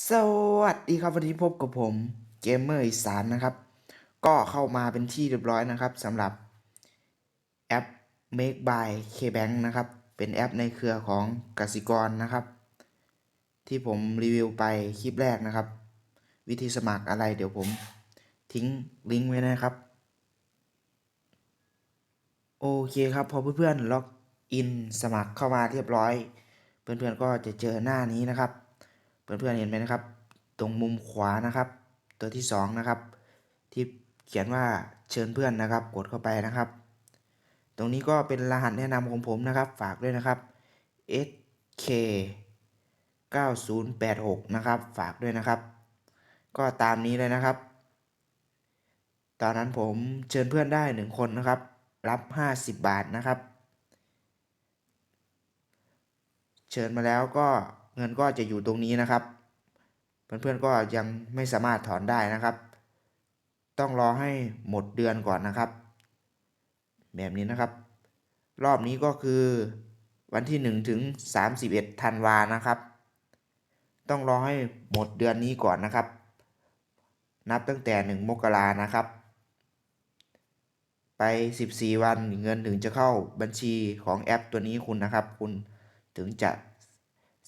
สวัสดีครับวันนี้พบกับผมเกมเมอร์อีสานนะครับ ก็เข้ามาเป็นที่เรียบร้อยนะครับสำหรับแอป Make by KBank นะครับ เป็นแอปในเครือของกสิกรนะครับ ที่ผมรีวิวไปคลิปแรกนะครับ วิธีสมัครอะไรเดี๋ยวผมทิ้งลิงก์ไว้นะครับ โอเคครับ พอเพื่อนๆล็อกอินสมัครเข้ามาเรียบร้อย เพื่อนๆก็จะเจอหน้านี้นะครับ เพื่อนๆเห็นไหมนะครับ ตรงมุมขวานะครับ ตัวที่สองนะครับ ที่เขียนว่าเชิญเพื่อนนะครับ กดเข้าไปนะครับ ตรงนี้ก็เป็นรหัสแนะนำของผมนะครับ ฝากด้วยนะครับ SK 9086 นะครับ ฝากด้วยนะครับ ก็ตามนี้เลยนะครับ ตอนนั้นผมเชิญเพื่อนได้หนึ่งคนนะครับ รับ 50 บาทนะครับ เชิญมาแล้วก็ เงินก็จะอยู่ตรงนี้นะครับ เพื่อนๆก็ยังไม่สามารถถอนได้นะครับ ต้องรอให้หมดเดือนก่อนนะครับ แบบนี้นะครับ รอบนี้ก็คือวันที่ 1 ถึง 31ธันวานะครับ ต้องรอให้หมดเดือนนี้ก่อนนะครับ นับตั้งแต่ 1 มกรานะครับ ไป 14 วันเงินถึงจะเข้าบัญชีของแอปตัวนี้คุณนะครับ คุณถึงจะ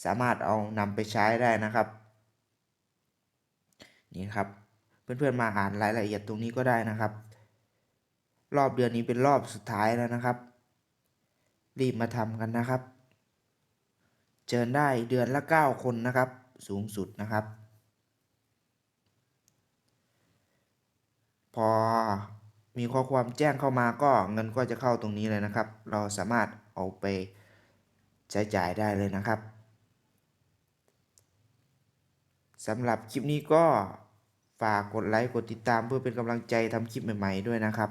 สามารถเอานำไปใช้ได้นะครับ นี่ครับ เพื่อนๆมาอ่านรายละเอียดตรงนี้ก็ได้นะครับ รอบเดือนนี้เป็นรอบสุดท้ายแล้วนะครับ รีบมาทำกันนะครับเชิญได้เดือนละ 9 คนนะครับ สูงสุดนะครับ พอมีข้อความแจ้งเข้ามาก็เงินก็จะเข้าตรงนี้เลยนะครับ เราสามารถเอาไปใช้จ่ายได้เลยนะครับ สำหรับคลิปนี้ก็ฝากกดไลค์กดติดตามเพื่อเป็นกำลังใจทำคลิปใหม่ ๆ ด้วยนะครับ